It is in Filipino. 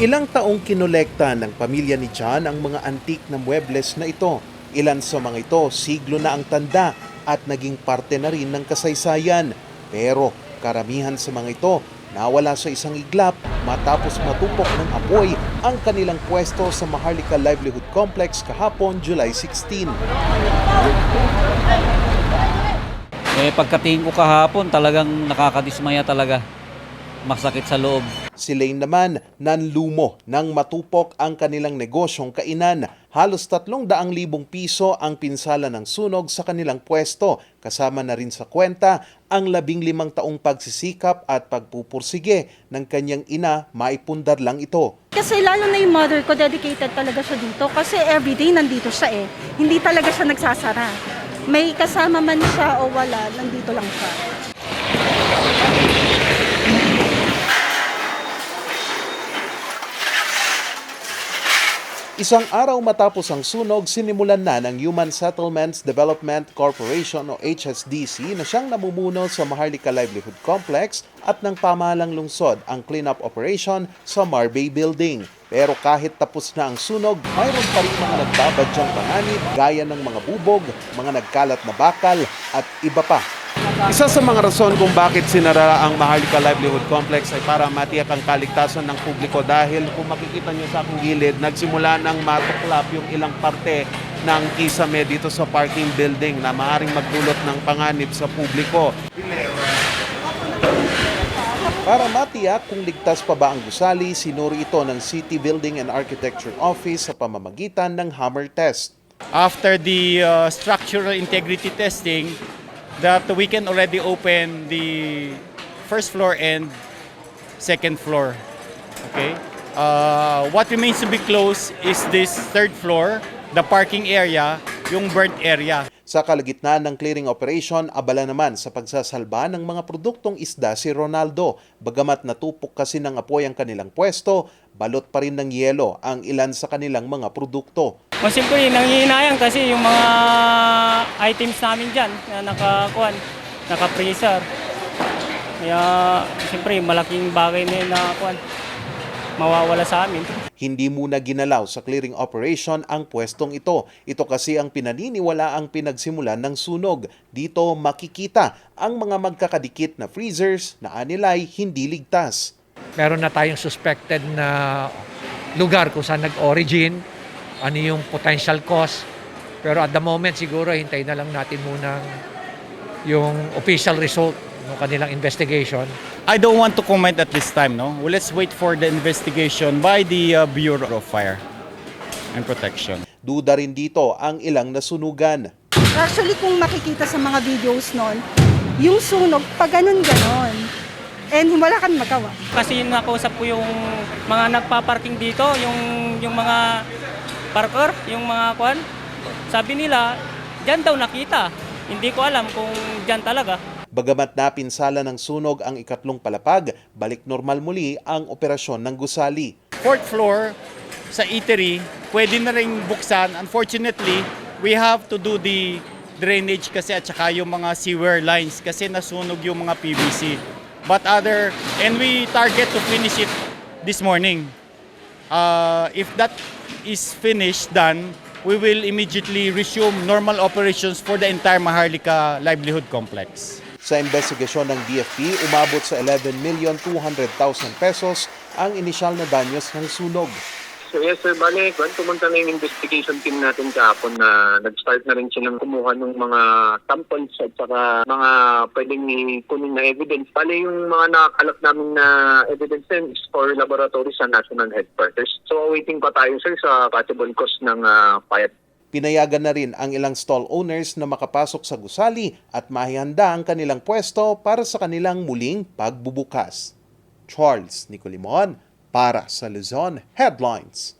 Ilang taong kinolekta ng pamilya ni John ang mga antik na muebles na ito. Ilan sa mga ito siglo na ang tanda at naging parte na rin ng kasaysayan. Pero karamihan sa mga ito nawala sa isang iglap matapos matupok ng apoy ang kanilang pwesto sa Maharlika Livelihood Complex kahapon July 16. Eh, pagkatingin ko kahapon, talagang nakakadismaya talaga. Masakit sa loob. Si Lane naman nanlumo nang matupok ang kanilang negosyong kainan. Halos tatlong daang libong piso ang pinsala ng sunog sa kanilang pwesto. Kasama na rin sa kwenta ang labing limang taong pagsisikap at pagpupursige ng kanyang ina maipundar lang ito. Kasi lalo na yung mother ko, dedicated talaga siya dito. Kasi everyday nandito siya eh. Hindi talaga siya nagsasara. May kasama man siya o wala, nandito lang siya. Isang araw matapos ang sunog, sinimulan na ng Human Settlements Development Corporation o HSDC na siyang namumuno sa Maharlika Livelihood Complex at ng pamahalang lungsod ang cleanup operation sa Marbay Building. Pero kahit tapos na ang sunog, mayroon pa rin mga nagbabadyang panganib gaya ng mga bubog, mga nagkalat na bakal at iba pa. Isa sa mga rason kung bakit sinara ang Maharlika Livelihood Complex ay para matiyak ang kaligtasan ng publiko dahil kung makikita nyo sa aking gilid, nagsimula ng matuklap yung ilang parte ng kisame dito sa parking building na maaaring magdulot ng panganib sa publiko. Para matiyak kung ligtas pa ba ang gusali, sinuri ito ng City Building and Architecture Office sa pamamagitan ng hammer test. after the uh, structural integrity testing that we can already open the first floor and second floor. Okay. Uh, what remains to be closed is this third floor, the parking area, yung burnt area. Sa kalagitnaan ng clearing operation, abala naman sa pagsasalba ng mga produktong isda si Ronaldo. Bagamat natupok kasi ng apoy ang kanilang pwesto, balot pa rin ng yelo ang ilan sa kanilang mga produkto. O siyempre, nangihinayang kasi yung mga items namin dyan na nakakuan, naka-freezer. Kaya, siyempre, malaking bagay na yun na kuan, mawawala sa amin. Hindi muna ginalaw sa clearing operation ang pwestong ito. Ito kasi ang pinaniniwala ang pinagsimulan ng sunog. Dito makikita ang mga magkakadikit na freezers na anilay hindi ligtas. meron na tayong suspected na lugar kung saan nag-origin, ano yung potential cause. Pero at the moment siguro hintay na lang natin muna yung official result ng kanilang investigation. I don't want to comment at this time, no? Well, let's wait for the investigation by the uh, Bureau of Fire and Protection. Duda rin dito ang ilang nasunugan. Actually, kung makikita sa mga videos nun, yung sunog, pa ganun-ganon. And wala kami magawa. Kasi yung nakausap ko yung mga nagpa-parking dito, yung, yung mga parker, yung mga kuan, sabi nila, dyan daw nakita. Hindi ko alam kung dyan talaga. Bagamat napinsala ng sunog ang ikatlong palapag, balik normal muli ang operasyon ng gusali. fourth floor sa eatery, pwede na rin buksan. Unfortunately, we have to do the drainage kasi at saka yung mga sewer lines kasi nasunog yung mga PVC. But other, and we target to finish it this morning. Uh, if that is finished, done, we will immediately resume normal operations for the entire Maharlika Livelihood Complex. Sa investigasyon ng DFP, umabot sa 11,200,000 pesos ang inisyal na danyos ng sunog. So yes sir, bale, kwan, pumunta na yung investigation team natin kahapon na nag-start na rin silang kumuha ng mga samples at saka mga pwedeng kunin na evidence. Bale, yung mga nakakalap namin na evidence din is for laboratory sa national headquarters. So awaiting pa tayo sir sa possible cause ng uh, fire. Pinayagan na rin ang ilang stall owners na makapasok sa gusali at mahihanda ang kanilang pwesto para sa kanilang muling pagbubukas. Charles Nicolimon para sa Luzon Headlines.